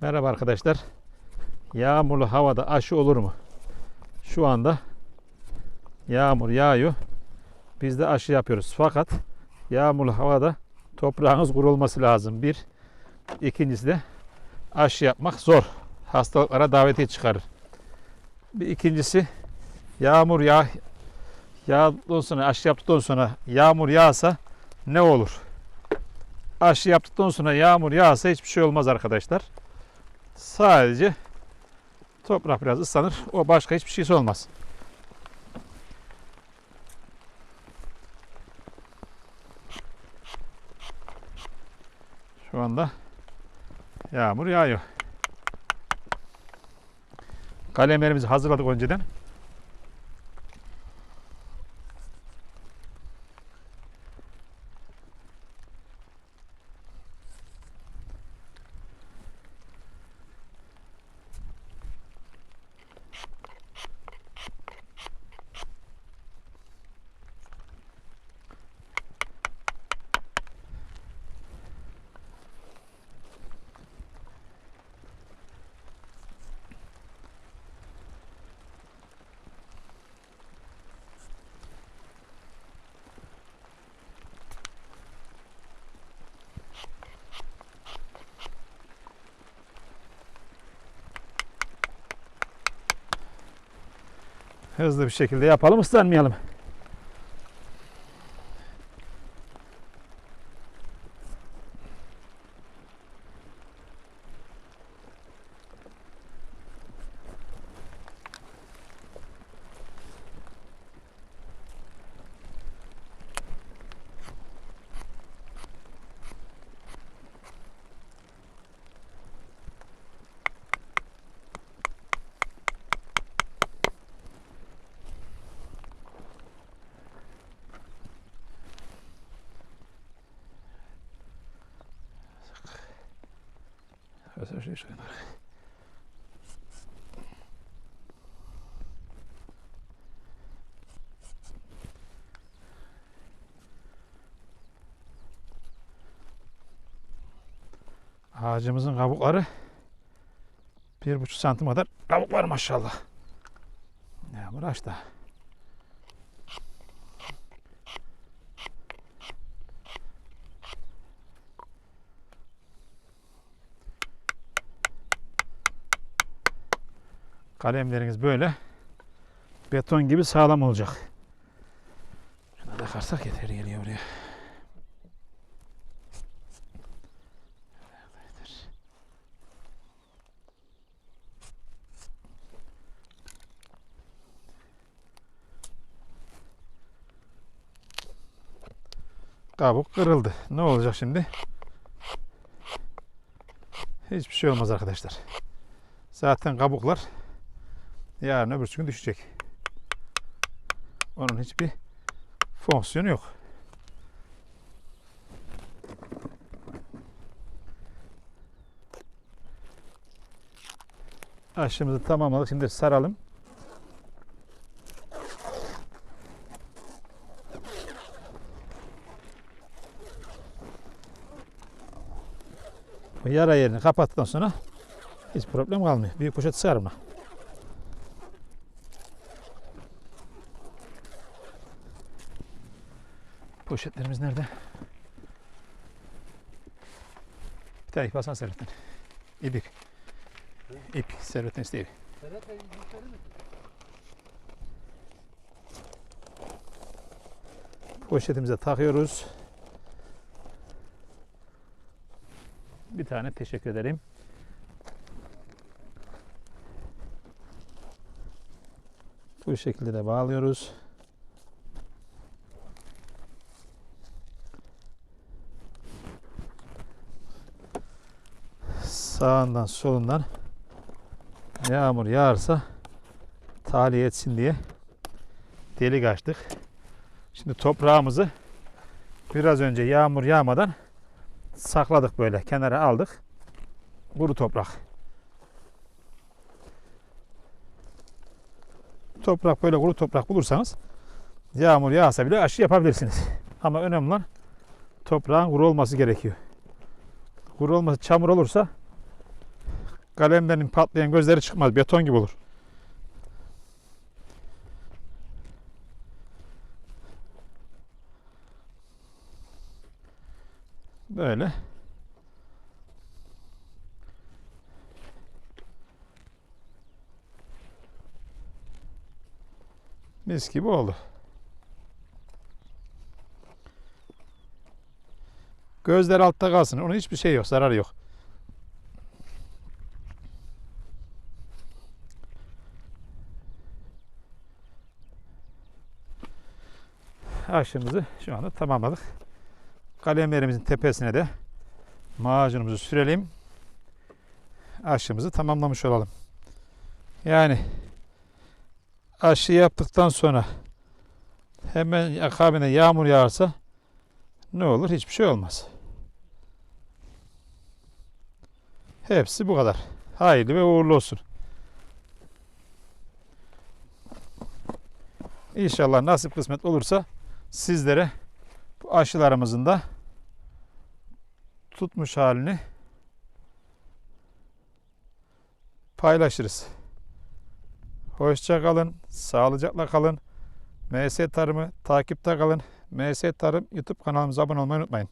Merhaba arkadaşlar. Yağmurlu havada aşı olur mu? Şu anda yağmur yağıyor. Biz de aşı yapıyoruz. Fakat yağmurlu havada toprağınız kurulması lazım. Bir. İkincisi de aşı yapmak zor. Hastalıklara davetiye çıkarır. Bir ikincisi yağmur yağ yağdıktan sonra aşı yaptıktan sonra yağmur yağsa ne olur? Aşı yaptıktan sonra yağmur yağsa hiçbir şey olmaz arkadaşlar. Sadece toprak biraz ıslanır. O başka hiçbir şeysi olmaz. Şu anda yağmur yağıyor. Kalemlerimizi hazırladık önceden. Hızlı bir şekilde yapalım ıslanmayalım. Ağacımızın kabukları bir buçuk santim kadar kabuk var maşallah. Yağmur açtı. Kalemleriniz böyle beton gibi sağlam olacak. Şuna takarsak yeter geliyor buraya. Kabuk kırıldı. Ne olacak şimdi? Hiçbir şey olmaz arkadaşlar. Zaten kabuklar yarın öbür gün düşecek. Onun hiçbir fonksiyonu yok. Aşımızı tamamladık. Şimdi saralım. Bu yara yerini kapattıktan sonra hiç problem kalmıyor. Büyük poşet sığar buna. Poşetlerimiz nerede? Bir tane ip alsana servetten. İp. İp. Servetten iste ipi. Poşetimize takıyoruz. Bir tane teşekkür ederim. Bu şekilde de bağlıyoruz. Sağından solundan yağmur yağarsa tahliye etsin diye delik açtık. Şimdi toprağımızı biraz önce yağmur yağmadan sakladık böyle kenara aldık. Kuru toprak. Toprak böyle kuru toprak bulursanız yağmur yağsa bile aşı yapabilirsiniz. Ama önemli olan toprağın kuru olması gerekiyor. Kuru olması çamur olursa Kalemlerin patlayan gözleri çıkmaz. Beton gibi olur. Böyle. Mis gibi oldu. Gözler altta kalsın. Onun hiçbir şey yok. Zararı yok. Aşımızı şu anda tamamladık. Kalemlerimizin tepesine de macunumuzu sürelim. Aşımızı tamamlamış olalım. Yani aşı yaptıktan sonra hemen akabine yağmur yağarsa ne olur? Hiçbir şey olmaz. Hepsi bu kadar. Hayırlı ve uğurlu olsun. İnşallah nasip kısmet olursa sizlere bu aşılarımızın da tutmuş halini paylaşırız. Hoşça kalın, sağlıcakla kalın. MS Tarım'ı takipte kalın. MS Tarım YouTube kanalımıza abone olmayı unutmayın.